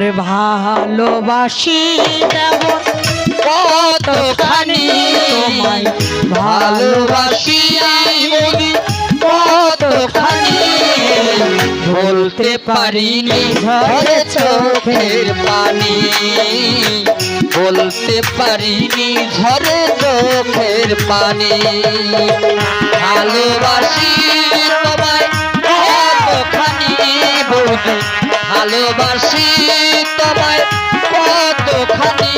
রে ভালোবাসি তেমন কতখানি তোমায় ভালোবাসি কতখানি বলতে পারিনি ঝরে চোখের পানি। বলতে পারিনি ঝরে চোখের পানি। ভালোবাসি তোমায় কতখানি বৌদি ভালোবাসি তোমায় কতখানি?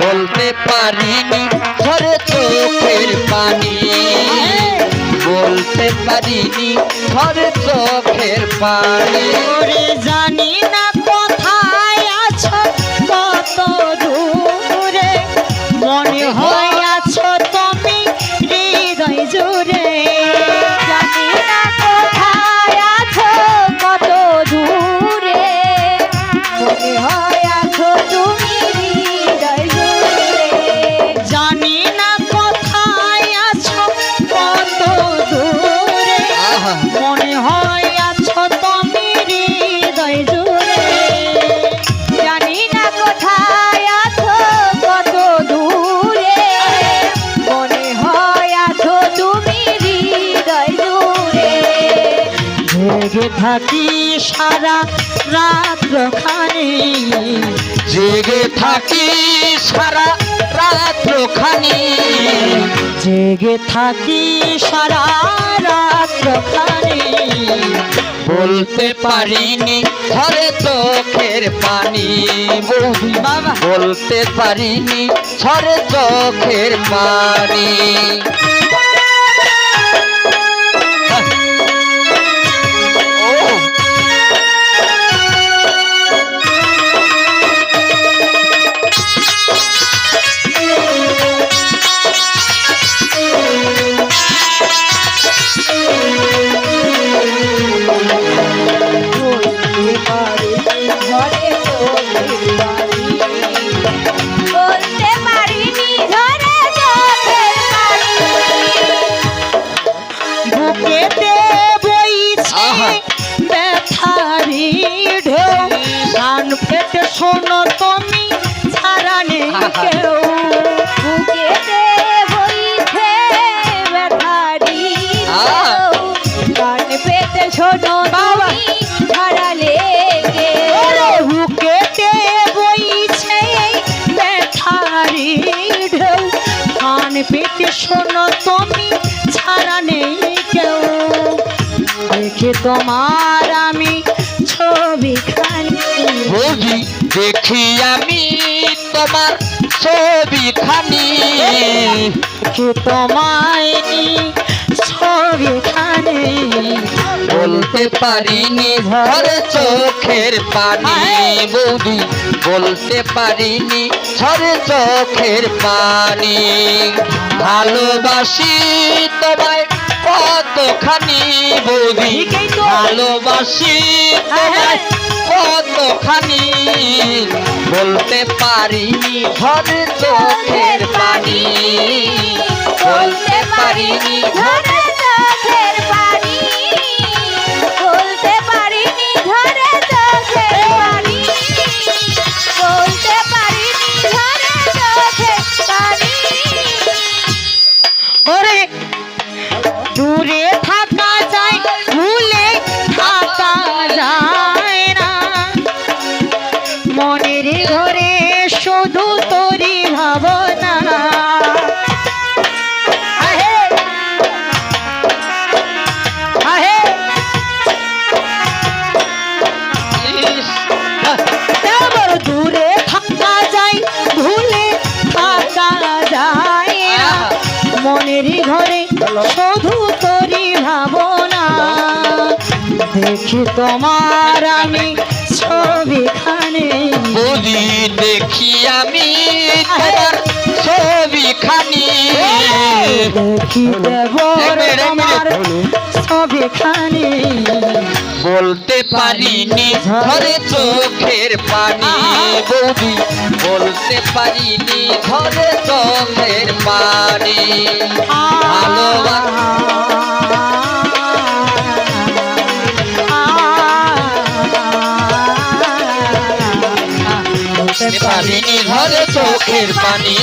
বলতে পারিনি ঝরে চোখের পানি। বলতে পারিনি ঝরে চোখের পানি। জানি না কোথায় আছো, কত দূরে। মনে হয় থাকি সারা রাত্র খানি জেগে থাকি সারা রাত্র খানি জেগে থাকি সারা রাত্র খানি বলতে পারিনি ঘরে চোখের পানি। বৌদি বাবা। বলতে পারিনি ঝরে চোখের পানি। শোনো তুমি ছাড়া নেই কেউ বুকেতে বইছে ব্যথারি। পেতে শোনো বাবা। ওরে বুকেতে বইছে ব্যথারি ঢেউ কান পেটে শোনো তুমি ছাড়া নেই কেউ দেখে তোমার আমি ছবি বৌদি দেখি আমি তোমার ছবি খানি। কে তোমায় ছবি খানি। বলতে পারিনি ঝরে চোখের পানি। বৌদি বলতে পারিনি ঝরে চোখের পানি। ভালোবাসি তোমায় কতখানি বৌদি ভালোবাসি তোমায় কতখানি বলতে পারি ঘর চোখের পানি। বলতে পারিনি ধরে দেখি তোমার আমি ছবিখানে। বৌদি দেখি আমি তোমার ছবি খানি দেখি তোমার ছবিখানে। বলতে পারিনি ধরে চোখের পানি। বৌদি বলতে পারিনি ধরে চোখের পানি। ভালোবাসা। পারিনি ঘরে চোখের পানি।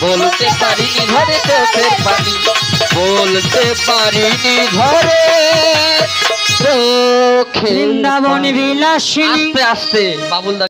বলতে পারিনি ঘরে চোখের পানি। বলতে পারিনি ঘরে চোখে বৃন্দাবন। বিলাসিনী। আস্তে আস্তে বাবুল